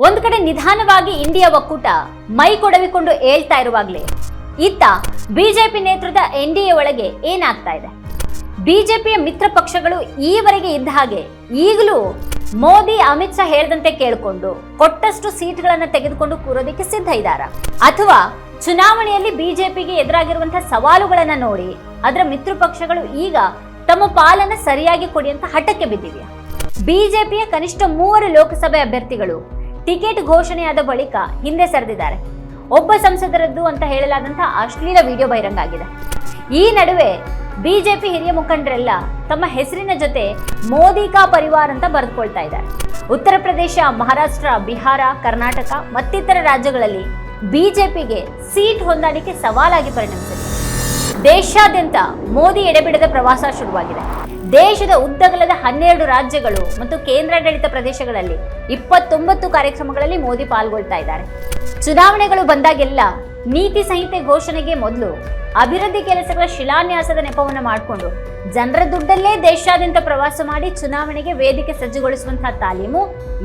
ಒಂದು ಕಡೆ ನಿಧಾನವಾಗಿ ಇಂಡಿಯಾ ಒಕ್ಕೂಟ ಮೈ ಕೊಡವಿಕೊಂಡು ಹೇಳ್ತಾ ಇರುವಾಗಲೇ, ಇತ್ತ ಬಿಜೆಪಿ ನೇತೃತ್ವದ ಎನ್ ಡಿ ಒಳಗೆ ಏನಾಗ್ತಾ ಇದೆ? ಬಿಜೆಪಿಯ ಮಿತ್ರ ಪಕ್ಷಗಳು ಈವರೆಗೆ ಇದ್ದ ಹಾಗೆ ಈಗಲೂ ಮೋದಿ, ಅಮಿತ್ ಶಾ ಹೇಳ್ದಂತೆ ಕೇಳಿಕೊಂಡು ಕೊಟ್ಟಷ್ಟು ಸೀಟ್ಗಳನ್ನು ತೆಗೆದುಕೊಂಡು ಕೂರೋದಕ್ಕೆ ಸಿದ್ಧ ಇದ್ದಾರ? ಅಥವಾ ಚುನಾವಣೆಯಲ್ಲಿ ಬಿಜೆಪಿಗೆ ಎದುರಾಗಿರುವಂತಹ ಸವಾಲುಗಳನ್ನ ನೋಡಿ ಅದರ ಮಿತ್ರ ಪಕ್ಷಗಳು ಈಗ ತಮ್ಮ ಪಾಲನ್ನ ಸರಿಯಾಗಿ ಕೊಡಿ ಅಂತ ಹಠಕ್ಕೆ ಬಿದ್ದಿವೆ ಬಿಜೆಪಿಯ ಕನಿಷ್ಠ ಮೂವರು ಲೋಕಸಭೆ ಅಭ್ಯರ್ಥಿಗಳು ಟಿಕೆಟ್ ಘೋಷಣೆಯಾದ ಬಳಿಕ ಹಿಂದೆ ಸರಿದಿದ್ದಾರೆ. ಒಬ್ಬ ಸಂಸದರದ್ದು ಅಂತ ಹೇಳಲಾದಂತಹ ಅಶ್ಲೀಲ ವಿಡಿಯೋ ಬಹಿರಂಗ ಆಗಿದೆ ಈ ನಡುವೆ ಬಿಜೆಪಿ ಹಿರಿಯ ಮುಖಂಡರೆಲ್ಲ ತಮ್ಮ ಹೆಸರಿನ ಜೊತೆ ಮೋದಿ ಕಾ ಪರಿವಾರ್ ಅಂತ ಬರೆದುಕೊಳ್ತಾ ಇದ್ದಾರೆ. ಉತ್ತರ ಪ್ರದೇಶ, ಮಹಾರಾಷ್ಟ್ರ, ಬಿಹಾರ, ಕರ್ನಾಟಕ ಮತ್ತಿತರ ರಾಜ್ಯಗಳಲ್ಲಿ ಬಿಜೆಪಿಗೆ ಸೀಟ್ ಹೊಂದಾಣಿಕೆ ಸವಾಲಾಗಿ ಪರಿಣಮಿಸಿದೆ. ದೇಶಾದ್ಯಂತ ಮೋದಿ ಎಡೆಬಿಡದ ಪ್ರವಾಸ ಶುರುವಾಗಿದೆ. ದೇಶದ ಉದ್ದಗಲದ ಹನ್ನೆರಡು ರಾಜ್ಯಗಳು ಮತ್ತು ಕೇಂದ್ರಾಡಳಿತ ಪ್ರದೇಶಗಳಲ್ಲಿ ಇಪ್ಪತ್ತೊಂಬತ್ತು ಕಾರ್ಯಕ್ರಮಗಳಲ್ಲಿ ಮೋದಿ ಪಾಲ್ಗೊಳ್ತಾ ಇದ್ದಾರೆ. ಚುನಾವಣೆಗಳು ಬಂದಾಗೆಲ್ಲ ನೀತಿ ಸಂಹಿತೆ ಘೋಷಣೆಗೆ ಮೊದಲು ಅಭಿವೃದ್ಧಿ ಕೆಲಸಗಳ ಶಿಲಾನ್ಯಾಸದ ನೆಪವನ್ನು ಮಾಡಿಕೊಂಡು ಜನರ ದುಡ್ಡಲ್ಲೇ ದೇಶಾದ್ಯಂತ ಪ್ರವಾಸ ಮಾಡಿ ಚುನಾವಣೆಗೆ ವೇದಿಕೆ ಸಜ್ಜುಗೊಳಿಸುವಂತಹ ತಾಲೀಮು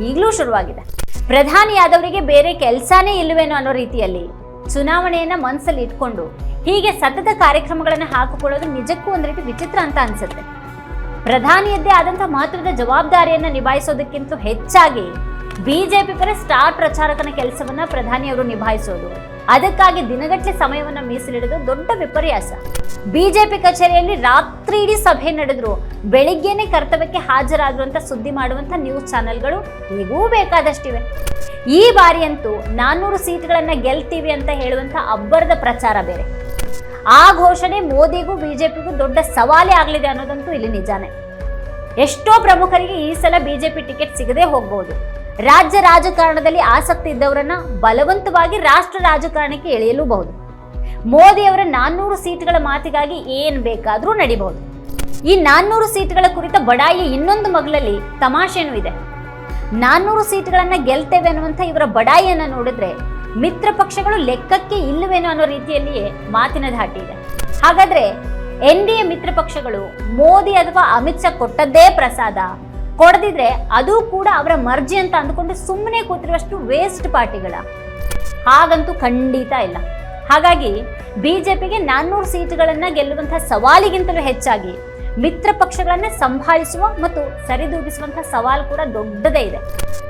ಈಗಲೂ ಶುರುವಾಗಿದೆ. ಪ್ರಧಾನಿಯಾದವರಿಗೆ ಬೇರೆ ಕೆಲಸನೇ ಇಲ್ಲವೇನೋ ಅನ್ನೋ ರೀತಿಯಲ್ಲಿ ಚುನಾವಣೆಯನ್ನ ಮನಸ್ಸಲ್ಲಿ ಇಟ್ಕೊಂಡು ಹೀಗೆ ಸತತ ಕಾರ್ಯಕ್ರಮಗಳನ್ನು ಹಾಕಿಕೊಳ್ಳೋದು ನಿಜಕ್ಕೂ ಒಂದು ರೀತಿ ವಿಚಿತ್ರ ಅಂತ ಅನ್ಸುತ್ತೆ. ಪ್ರಧಾನಿಯದ್ದೇ ಆದಂತಹ ಮಹತ್ವದ ಜವಾಬ್ದಾರಿಯನ್ನು ನಿಭಾಯಿಸೋದಕ್ಕಿಂತ ಹೆಚ್ಚಾಗಿ ಬಿಜೆಪಿ ಪರ ಸ್ಟಾರ್ ಪ್ರಚಾರಕನ ಕೆಲಸವನ್ನ ಪ್ರಧಾನಿಯವರು ನಿಭಾಯಿಸೋದು. ಅದಕ್ಕಾಗಿ ದಿನಗಟ್ಟಲೆ ಸಮಯವನ್ನ ಮೀಸಲಿಡೋದು ದೊಡ್ಡ ವಿಪರ್ಯಾಸ. ಬಿಜೆಪಿ ಕಚೇರಿಯಲ್ಲಿ ರಾತ್ರಿ ಇಡೀ ಸಭೆ ನಡೆದ್ರು. ಬೆಳಿಗ್ಗೆನೆ ಕರ್ತವ್ಯಕ್ಕೆ ಹಾಜರಾಗುವಂತ ಸುದ್ದಿ ಮಾಡುವಂತ ನ್ಯೂಸ್ ಚಾನೆಲ್ಗಳು ಈಗೂ ಬೇಕಾದಷ್ಟಿವೆ. ಈ ಬಾರಿಯಂತೂ ನಾನ್ನೂರು ಸೀಟ್ಗಳನ್ನ ಗೆಲ್ತೀವಿ ಅಂತ ಹೇಳುವಂತ ಅಬ್ಬರದ ಪ್ರಚಾರ ಬೇರೆ. ಆ ಘೋಷಣೆ ಮೋದಿಗೂ ಬಿಜೆಪಿಗೂ ದೊಡ್ಡ ಸವಾಲೇ ಆಗಲಿದೆ ಅನ್ನೋದಂತೂ ಇಲ್ಲಿ ನಿಜಾನೇ. ಎಷ್ಟೋ ಪ್ರಮುಖರಿಗೆ ಈ ಸಲ ಬಿಜೆಪಿ ಟಿಕೆಟ್ ಸಿಗದೆ ಹೋಗಬಹುದು ರಾಜ್ಯ ರಾಜಕಾರಣದಲ್ಲಿ ಆಸಕ್ತಿ ಇದ್ದವರನ್ನ ಬಲವಂತವಾಗಿ ರಾಷ್ಟ್ರ ರಾಜಕಾರಣಕ್ಕೆ ಎಳೆಯಲೂಬಹುದು. ಮೋದಿಯವರ ನಾನ್ನೂರು ಸೀಟ್ಗಳ ಮಾತಿಗಾಗಿ ಏನ್ ಬೇಕಾದರೂ ನಡಿಬಹುದು. ಈ ನಾನ್ನೂರು ಸೀಟ್ಗಳ ಕುರಿತ ಬಡಾಯಿ ಇನ್ನೊಂದು ಮಗ್ಲಲ್ಲಿ ತಮಾಷೆನೂ ಇದೆ. ನಾನ್ನೂರು ಸೀಟ್ಗಳನ್ನ ಗೆಲ್ತೇವೆ ಅನ್ನುವಂಥ ಇವರ ಬಡಾಯಿಯನ್ನ ನೋಡಿದ್ರೆ ಮಿತ್ರ ಪಕ್ಷಗಳು ಲೆಕ್ಕಕ್ಕೆ ಇಲ್ಲವೇನೋ ಅನ್ನೋ ರೀತಿಯಲ್ಲಿಯೇ ಮಾತಿನ ಧಾಟಿ ಇದೆ. ಹಾಗಾದ್ರೆ ಎನ್ ಡಿ ಎ ಮಿತ್ರ ಪಕ್ಷಗಳು ಮೋದಿ ಅಥವಾ ಅಮಿತ್ ಶಾ ಕೊಟ್ಟದ್ದೇ ಪ್ರಸಾದ, ಕೊಡದಿದ್ರೆ ಅದು ಕೂಡ ಅವರ ಮರ್ಜಿ ಅಂತ ಅಂದ್ಕೊಂಡು ಸುಮ್ಮನೆ ಕೂತಿರುವಷ್ಟು ವೇಸ್ಟ್ ಪಾರ್ಟಿಗಳ. ಹಾಗಂತೂ ಖಂಡಿತ ಇಲ್ಲ. ಹಾಗಾಗಿ ಬಿಜೆಪಿಗೆ ನಾನ್ನೂರು ಸೀಟ್ಗಳನ್ನ ಗೆಲ್ಲುವಂತಹ ಸವಾಲಿಗಿಂತಲೂ ಹೆಚ್ಚಾಗಿ ಮಿತ್ರ ಪಕ್ಷಗಳನ್ನ ಸಂಭಾಳಿಸುವ ಮತ್ತು ಸರಿದೂಗಿಸುವಂತಹ ಸವಾಲು ಕೂಡ ದೊಡ್ಡದೇ ಇದೆ.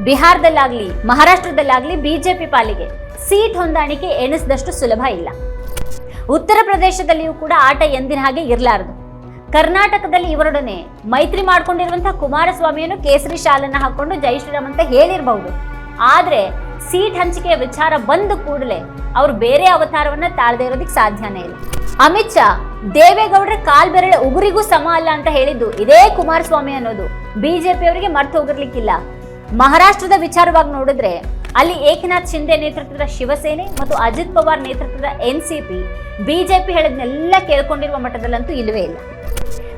ಬಿಹಾರದಲ್ಲಾಗ್ಲಿ, ಮಹಾರಾಷ್ಟ್ರದಲ್ಲಾಗ್ಲಿ ಬಿಜೆಪಿ ಪಾಲಿಗೆ ಸೀಟ್ ಹೊಂದಾಣಿಕೆ ಎಣಿಸಿದಷ್ಟು ಸುಲಭ ಇಲ್ಲ. ಉತ್ತರ ಪ್ರದೇಶದಲ್ಲಿಯೂ ಕೂಡ ಆಟ ಎಂದಿನ ಹಾಗೆ ಇರಲಾರದು. ಕರ್ನಾಟಕದಲ್ಲಿ ಇವರೊಡನೆ ಮೈತ್ರಿ ಮಾಡಿಕೊಂಡಿರುವಂತಹ ಕುಮಾರಸ್ವಾಮಿಯನ್ನು ಕೇಸರಿ ಶಾಲನ್ನ ಹಾಕೊಂಡು ಜೈ ಶ್ರೀರಾಮ್ ಅಂತ ಹೇಳಿರಬಹುದು. ಆದ್ರೆ ಸೀಟ್ ಹಂಚಿಕೆಯ ವಿಚಾರ ಬಂದ ಕೂಡಲೇ ಅವರು ಬೇರೆ ಅವತಾರವನ್ನ ತಾಳದೇ ಇರೋದಕ್ಕೆ ಸಾಧ್ಯನೇ ಇಲ್ಲ. ಅಮಿತ್ ಶಾ, ದೇವೇಗೌಡರ ಕಾಲ್ ಉಗುರಿಗೂ ಸಮ ಅಲ್ಲ ಅಂತ ಹೇಳಿದ್ದು ಇದೇ ಕುಮಾರಸ್ವಾಮಿ ಅನ್ನೋದು. ಬಿಜೆಪಿಯವರಿಗೆ ಮರ್ತು ಹೋಗಿರ್ಲಿಕ್ಕಿಲ್ಲ. ಮಹಾರಾಷ್ಟ್ರದ ವಿಚಾರವಾಗಿ ನೋಡಿದ್ರೆ ಅಲ್ಲಿ ಏಕನಾಥ್ ಶಿಂದೆ ನೇತೃತ್ವದ ಶಿವಸೇನೆ ಮತ್ತು ಅಜಿತ್ ಪವಾರ್ ನೇತೃತ್ವದ ಎನ್ ಸಿ ಪಿ ಬಿಜೆಪಿ ಹೇಳಿದ್ನೆಲ್ಲ ಕೇಳ್ಕೊಂಡಿರುವ ಮಟ್ಟದಲ್ಲಂತೂ ಇಲ್ಲವೇ ಇಲ್ಲ.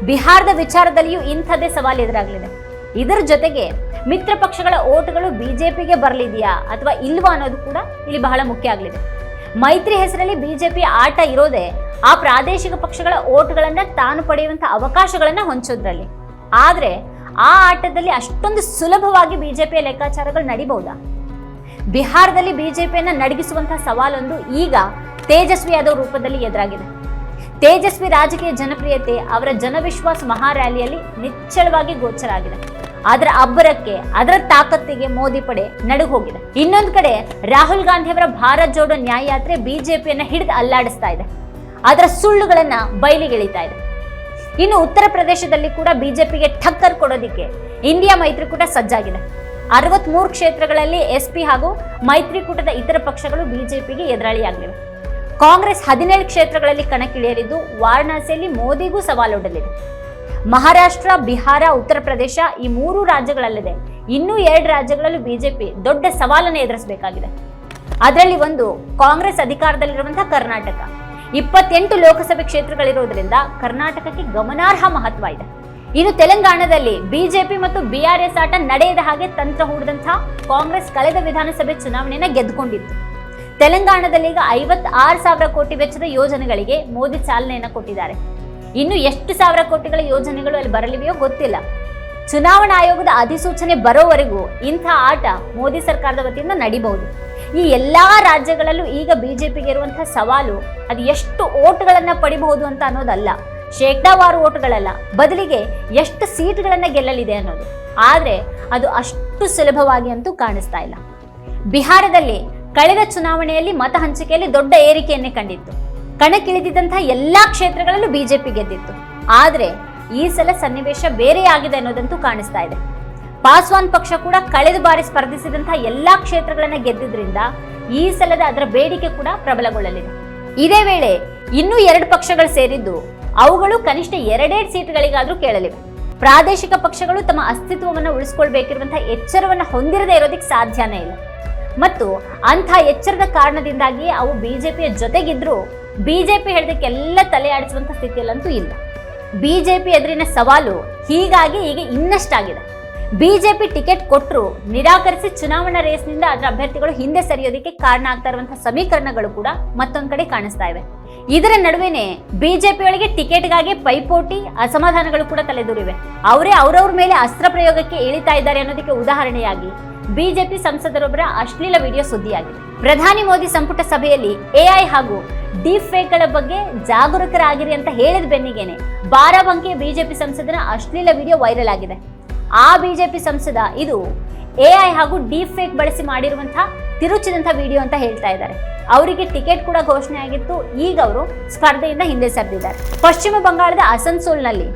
ಬಿಹಾರದ ವಿಚಾರದಲ್ಲಿಯೂ ಇಂಥದ್ದೇ ಸವಾಲು ಎದುರಾಗಲಿದೆ. ಇದರ ಜೊತೆಗೆ ಮಿತ್ರ ಪಕ್ಷಗಳ ಓಟ್ಗಳು ಬಿಜೆಪಿಗೆ ಬರಲಿದೆಯಾ ಅಥವಾ ಇಲ್ವಾ ಅನ್ನೋದು ಕೂಡ ಇಲ್ಲಿ ಬಹಳ ಮುಖ್ಯ ಆಗಲಿದೆ. ಮೈತ್ರಿ ಹೆಸರಲ್ಲಿ ಬಿಜೆಪಿ ಆಟ ಇರೋದೇ ಆ ಪ್ರಾದೇಶಿಕ ಪಕ್ಷಗಳ ಓಟ್ಗಳನ್ನ ತಾನು ಪಡೆಯುವಂಥ ಅವಕಾಶಗಳನ್ನ ಹೊಂಚೋದ್ರಲ್ಲಿ ಆದರೆ ಆ ಆಟದಲ್ಲಿ ಅಷ್ಟೊಂದು ಸುಲಭವಾಗಿ ಬಿಜೆಪಿಯ ಲೆಕ್ಕಾಚಾರಗಳು ನಡಿಬಹುದಾ? ಬಿಹಾರದಲ್ಲಿ ಬಿಜೆಪಿಯನ್ನ ನಡಗಿಸುವಂತಹ ಸವಾಲೊಂದು ಈಗ ತೇಜಸ್ವಿ ಯಾದವ್ ರೂಪದಲ್ಲಿ ಎದುರಾಗಿದೆ. ತೇಜಸ್ವಿ ರಾಜಕೀಯ ಜನಪ್ರಿಯತೆ, ಅವರ ಜನವಿಶ್ವಾಸ ಮಹಾ ರ್ಯಾಲಿಯಲ್ಲಿ ನಿಚ್ಚಳವಾಗಿ ಗೋಚರ ಆಗಿದೆ. ಅದರ ಅಬ್ಬರಕ್ಕೆ, ಅದರ ತಾಕತ್ತಿಗೆ ಮೋದಿ ಪಡೆ ನಡುಗು ಹೋಗಿದೆ ಇನ್ನೊಂದು ಕಡೆ ರಾಹುಲ್ ಗಾಂಧಿ ಅವರ ಭಾರತ್ ಜೋಡೋ ನ್ಯಾಯಯಾತ್ರೆ ಬಿಜೆಪಿಯನ್ನ ಹಿಡಿದು ಅಲ್ಲಾಡಿಸ್ತಾ ಇದೆ. ಅದರ ಸುಳ್ಳುಗಳನ್ನ ಬಯಲಿಗೆಳಿತಾ ಇದೆ. ಇನ್ನು ಉತ್ತರ ಪ್ರದೇಶದಲ್ಲಿ ಕೂಡ ಬಿಜೆಪಿಗೆ ಠಕ್ಕರ್ ಕೊಡೋದಿಕ್ಕೆ ಇಂಡಿಯಾ ಮೈತ್ರಿಕೂಟ ಸಜ್ಜಾಗಿದೆ. ಅರವತ್ಮೂರು ಕ್ಷೇತ್ರಗಳಲ್ಲಿ ಎಸ್ಪಿ ಹಾಗೂ ಮೈತ್ರಿಕೂಟದ ಇತರ ಪಕ್ಷಗಳು ಬಿಜೆಪಿಗೆ ಎದುರಾಳಿಯಾಗಲಿವೆ. ಕಾಂಗ್ರೆಸ್ ಹದಿನೇಳು ಕ್ಷೇತ್ರಗಳಲ್ಲಿ ಕಣಕ್ಕಿಳಿಯಲಿದ್ದು, ವಾರಣಾಸಿಯಲ್ಲಿ ಮೋದಿಗೂ ಸವಾಲೊಡ್ಡಲಿದೆ. ಮಹಾರಾಷ್ಟ್ರ, ಬಿಹಾರ, ಉತ್ತರ ಪ್ರದೇಶ ಈ ಮೂರು ರಾಜ್ಯಗಳಲ್ಲದೆ. ಇನ್ನೂ ಎರಡು ರಾಜ್ಯಗಳಲ್ಲೂ ಬಿಜೆಪಿ ದೊಡ್ಡ ಸವಾಲನ್ನು ಎದುರಿಸಬೇಕಾಗಿದೆ. ಅದರಲ್ಲಿ ಒಂದು, ಕಾಂಗ್ರೆಸ್ ಅಧಿಕಾರದಲ್ಲಿರುವಂತಹ ಕರ್ನಾಟಕ. ಇಪ್ಪತ್ತೆಂಟು ಲೋಕಸಭೆ ಕ್ಷೇತ್ರಗಳಿರೋದ್ರಿಂದ ಕರ್ನಾಟಕಕ್ಕೆ ಗಮನಾರ್ಹ ಮಹತ್ವ ಇದೆ. ಇನ್ನು ತೆಲಂಗಾಣದಲ್ಲಿ ಬಿಜೆಪಿ ಮತ್ತು ಬಿಆರ್ಎಸ್ ಆಟ ನಡೆಯದ ಹಾಗೆ ತಂತ್ರ ಹೂಡಿದಂತಹ ಕಾಂಗ್ರೆಸ್ ಕಳೆದ ವಿಧಾನಸಭೆ ಚುನಾವಣೆಯನ್ನ ಗೆದ್ದುಕೊಂಡಿತ್ತು. ತೆಲಂಗಾಣದಲ್ಲಿ ಈಗ ಐವತ್ ಆರು ಸಾವಿರ ಕೋಟಿ ವೆಚ್ಚದ ಯೋಜನೆಗಳಿಗೆ ಮೋದಿ ಚಾಲನೆಯನ್ನು ಕೊಟ್ಟಿದ್ದಾರೆ. ಇನ್ನು ಎಷ್ಟು ಸಾವಿರ ಕೋಟಿಗಳ ಯೋಜನೆಗಳು ಅಲ್ಲಿ ಬರಲಿವೆಯೋ ಗೊತ್ತಿಲ್ಲ. ಚುನಾವಣಾ ಆಯೋಗದ ಅಧಿಸೂಚನೆ ಬರೋವರೆಗೂ ಇಂಥ ಆಟ ಮೋದಿ ಸರ್ಕಾರದ ವತಿಯಿಂದ ನಡಿಬಹುದು. ಈ ಎಲ್ಲಾ ರಾಜ್ಯಗಳಲ್ಲೂ ಈಗ ಬಿಜೆಪಿಗೆ ಇರುವಂತಹ ಸವಾಲು, ಅದು ಎಷ್ಟು ಓಟ್ಗಳನ್ನ ಪಡಿಬಹುದು ಅಂತ ಅನ್ನೋದಲ್ಲ. ಶೇಕಡಾವಾರು ಓಟುಗಳಲ್ಲ, ಬದಲಿಗೆ ಎಷ್ಟು ಸೀಟ್ಗಳನ್ನು ಗೆಲ್ಲಲಿದೆ ಅನ್ನೋದು. ಆದರೆ ಅದು ಅಷ್ಟು ಸುಲಭವಾಗಿ ಅಂತೂ ಕಾಣಿಸ್ತಾ ಇಲ್ಲ. ಬಿಹಾರದಲ್ಲಿ ಕಳೆದ ಚುನಾವಣೆಯಲ್ಲಿ ಮತ ಹಂಚಿಕೆಯಲ್ಲಿ ದೊಡ್ಡ ಏರಿಕೆಯನ್ನೇ ಕಂಡಿತ್ತು. ಕಣಕ್ಕಿಳಿದಿದ್ದಂತಹ ಎಲ್ಲಾ ಕ್ಷೇತ್ರಗಳಲ್ಲೂ ಬಿಜೆಪಿ ಗೆದ್ದಿತ್ತು. ಆದರೆ ಈ ಸಲ ಸನ್ನಿವೇಶ ಬೇರೆಯಾಗಿದೆ ಅನ್ನೋದಂತೂ ಕಾಣಿಸ್ತಾ ಇದೆ. ಪಾಸ್ವಾನ್ ಪಕ್ಷ ಕೂಡ ಕಳೆದ ಬಾರಿ ಸ್ಪರ್ಧಿಸಿದಂತಹ ಎಲ್ಲಾ ಕ್ಷೇತ್ರಗಳನ್ನ ಗೆದ್ದಿದ್ರಿಂದ ಈ ಸಲದ ಅದರ ಬೇಡಿಕೆ ಕೂಡ ಪ್ರಬಲಗೊಳ್ಳಲಿದೆ. ಇದೇ ವೇಳೆ ಇನ್ನೂ ಎರಡು ಪಕ್ಷಗಳು ಸೇರಿದ್ದು ಅವುಗಳು ಕನಿಷ್ಠ ಎರಡೆರಡು ಸೀಟ್ಗಳಿಗಾದರೂ ಕೇಳಲಿವೆ. ಪ್ರಾದೇಶಿಕ ಪಕ್ಷಗಳು ತಮ್ಮ ಅಸ್ತಿತ್ವವನ್ನು ಉಳಿಸ್ಕೊಳ್ಬೇಕಿರುವಂತಹ ಎಚ್ಚರವನ್ನು ಹೊಂದಿರದೇ ಇರೋದಕ್ಕೆ ಸಾಧ್ಯನೇ ಇಲ್ಲ. ಮತ್ತು ಅಂಥ ಎಚ್ಚರದ ಕಾರಣದಿಂದಾಗಿ ಅವು ಬಿಜೆಪಿಯ ಜೊತೆಗಿದ್ರು ಬಿಜೆಪಿ ಹೇಳಿದಕ್ಕೆಲ್ಲ ತಲೆ ಆಡಿಸುವಂತ ಸ್ಥಿತಿಯಲ್ಲಂತೂ ಇಲ್ಲ. ಬಿಜೆಪಿ ಎದುರಿನ ಸವಾಲು ಹೀಗಾಗಿ ಈಗ ಇನ್ನಷ್ಟಾಗಿದೆ. ಬಿಜೆಪಿ ಟಿಕೆಟ್ ಕೊಟ್ಟರು ನಿರಾಕರಿಸಿ ಚುನಾವಣಾ ರೇಸ್ನಿಂದ ಅದರ ಅಭ್ಯರ್ಥಿಗಳು ಹಿಂದೆ ಸರಿಯೋದಕ್ಕೆ ಕಾರಣ ಆಗ್ತಾ ಇರುವಂತಹ ಸಮೀಕರಣಗಳು ಕೂಡ ಮತ್ತೊಂದು ಕಡೆ ಕಾಣಿಸ್ತಾ ಇವೆ. ಇದರ ನಡುವೆನೆ ಬಿಜೆಪಿ ಒಳಗೆ ಟಿಕೆಟ್ಗಾಗಿ ಪೈಪೋಟಿ, ಅಸಮಾಧಾನಗಳು ಕೂಡ ತಲೆದೂರಿವೆ. ಅವರೇ ಅವರವ್ರ ಮೇಲೆ ಅಸ್ತ್ರ ಪ್ರಯೋಗಕ್ಕೆ ಇಳಿತಾ ಇದ್ದಾರೆ ಅನ್ನೋದಕ್ಕೆ ಉದಾಹರಣೆಯಾಗಿ ಬಿಜೆಪಿ ಸಂಸದರೊಬ್ಬರ ಅಶ್ಲೀಲ ವಿಡಿಯೋ ಸುದ್ದಿಯಾಗಿದೆ. ಪ್ರಧಾನಿ ಮೋದಿ ಸಂಪುಟ ಸಭೆಯಲ್ಲಿ ಎಐ ಹಾಗೂ ಡೀಪ್ ಫೇಕ್ಗಳ ಬಗ್ಗೆ ಜಾಗರೂಕರಾಗಿರಿ ಅಂತ ಹೇಳಿದ ಬೆನ್ನಿಗೆನೆ ಬಾರಾಬಂಕಿಯ ಬಿಜೆಪಿ ಸಂಸದನ ಅಶ್ಲೀಲ ವಿಡಿಯೋ ವೈರಲ್ ಆಗಿದೆ. ಆ ಬಿಜೆಪಿ ಸಂಸದ ಇದು ಎಐ ಹಾಗೂ ಡೀಪ್ ಫೇಕ್ ಬಳಸಿ ಮಾಡಿರುವಂತಹ ತಿರುಚಿದಂತಹ ವಿಡಿಯೋ ಅಂತ ಹೇಳ್ತಾ ಇದ್ದಾರೆ. ಅವರಿಗೆ ಟಿಕೆಟ್ ಕೂಡ ಘೋಷಣೆ ಆಗಿತ್ತು. ಈಗ ಅವರು ಸ್ಪರ್ಧೆಯಿಂದ ಹಿಂದೆ ಸರಿದಿದ್ದಾರೆ. ಪಶ್ಚಿಮ ಬಂಗಾಳದ ಅಸನ್ಸೋಲ್ನಲ್ಲಿ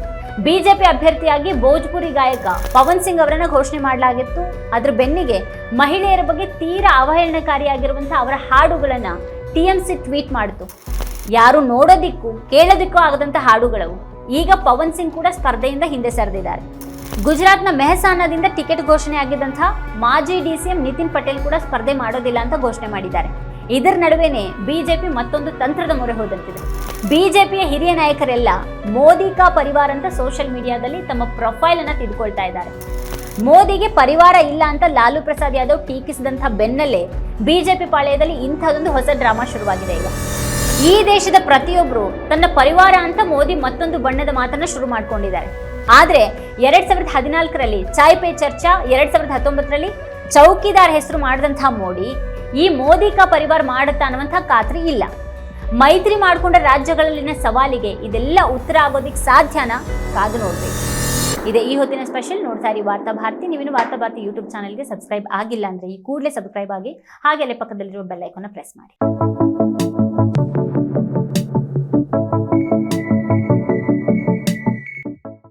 ಬಿಜೆಪಿ ಅಭ್ಯರ್ಥಿಯಾಗಿ ಭೋಜ್ಪುರಿ ಗಾಯಕ ಪವನ್ ಸಿಂಗ್ ಅವರನ್ನ ಘೋಷಣೆ ಮಾಡಲಾಗಿತ್ತು. ಅದರ ಬೆನ್ನಿಗೆ ಮಹಿಳೆಯರ ಬಗ್ಗೆ ತೀರಾ ಅವಹೇಳನಕಾರಿಯಾಗಿರುವಂತಹ ಅವರ ಹಾಡುಗಳನ್ನು ಟಿ ಎಂ ಸಿ ಟ್ವೀಟ್ ಮಾಡಿತು. ಯಾರು ನೋಡೋದಿಕ್ಕೂ ಕೇಳೋದಿಕ್ಕೂ ಆಗದಂಥ ಹಾಡುಗಳವು ಈಗ ಪವನ್ ಸಿಂಗ್ ಕೂಡ ಸ್ಪರ್ಧೆಯಿಂದ ಹಿಂದೆ ಸರಿದಿದ್ದಾರೆ. ಗುಜರಾತ್ನ ಮೆಹಸಾನದಿಂದ ಟಿಕೆಟ್ ಘೋಷಣೆ ಆಗಿದ್ದಂತಹ ಮಾಜಿ ಡಿಸಿಎಂ ನಿತಿನ್ ಪಟೇಲ್ ಕೂಡ ಸ್ಪರ್ಧೆ ಮಾಡೋದಿಲ್ಲ ಅಂತ ಘೋಷಣೆ ಮಾಡಿದ್ದಾರೆ. ಇದರ ನಡುವೆನೆ ಬಿಜೆಪಿ ಮತ್ತೊಂದು ತಂತ್ರದ ಮೊರೆ ಹೋದಂತಿದೆ. ಬಿಜೆಪಿಯ ಹಿರಿಯ ನಾಯಕರೆಲ್ಲ ಮೋದಿ ಕಾ ಪರಿವಾರ ಅಂತ ಸೋಷಿಯಲ್ ಮೀಡಿಯಾದಲ್ಲಿ ತಮ್ಮ ಪ್ರೊಫೈಲ್ ಅನ್ನ ತಿದ್ಕೊಳ್ತಾ ಇದ್ದಾರೆ. ಮೋದಿಗೆ ಪರಿವಾರ ಇಲ್ಲ ಅಂತ ಲಾಲು ಪ್ರಸಾದ್ ಯಾದವ್ ಟೀಕಿಸಿದಂಥ ಬೆನ್ನಲ್ಲೇ ಬಿಜೆಪಿ ಪಾಳ್ಯದಲ್ಲಿ ಇಂಥದೊಂದು ಹೊಸ ಡ್ರಾಮಾ ಶುರುವಾಗಿದೆ ಈಗ. ಈ ದೇಶದ ಪ್ರತಿಯೊಬ್ಬರು ತನ್ನ ಪರಿವಾರ ಅಂತ ಮೋದಿ ಮತ್ತೊಂದು ಬಣ್ಣದ ಮಾತನ್ನ ಶುರು ಮಾಡ್ಕೊಂಡಿದ್ದಾರೆ. ಆದ್ರೆ ಎರಡ್ ಸಾವಿರದ ಹದಿನಾಲ್ಕರಲ್ಲಿ ಚಾಯ್ ಪೇ ಚರ್ಚಾ, ಎರಡ್ ಸಾವಿರದ ಹತ್ತೊಂಬತ್ತರಲ್ಲಿ ಚೌಕಿದಾರ್ ಹೆಸರು ಮಾಡಿದಂಥ ಮೋಡಿ ಈ ಮೋದಿ ಕಾ ಪರಿವಾರ ಮಾಡುತ್ತಾ ಅನ್ನುವಂಥ ಖಾತ್ರಿ ಇಲ್ಲ. ಮೈತ್ರಿ ಮಾಡಿಕೊಂಡ ರಾಜ್ಯಗಳಲ್ಲಿನ ಸವಾಲಿಗೆ ಇದೆಲ್ಲ ಉತ್ತರ ಆಗೋದಿಕ್ಕೆ ಸಾಧ್ಯನ? ಕಾದು ನೋಡ್ಬೇಕು. ಇದೆ ಈ ಹೊತ್ತಿನ ಸ್ಪೆಷಲ್ ನೋಡ್ತಾ ಇರಿ ವಾರ್ತಾ ಭಾರತಿ. ನೀವಿನ್ನು ವಾರ್ತಾ ಭಾರತಿ ಯೂಟ್ಯೂಬ್ ಚಾನಲ್ಗೆ ಸಬ್ಸ್ಕ್ರೈಬ್ ಆಗಿಲ್ಲ ಅಂದ್ರೆ ಈ ಕೂಡಲೇ ಸಬ್ಸ್ಕ್ರೈಬ್ ಆಗಿ ಹಾಗೆ ಅಲ್ಲೇ ಪಕ್ಕದಲ್ಲಿರುವ ಬೆಲ್ ಐಕಾನ್ನ ಪ್ರೆಸ್ ಮಾಡಿ.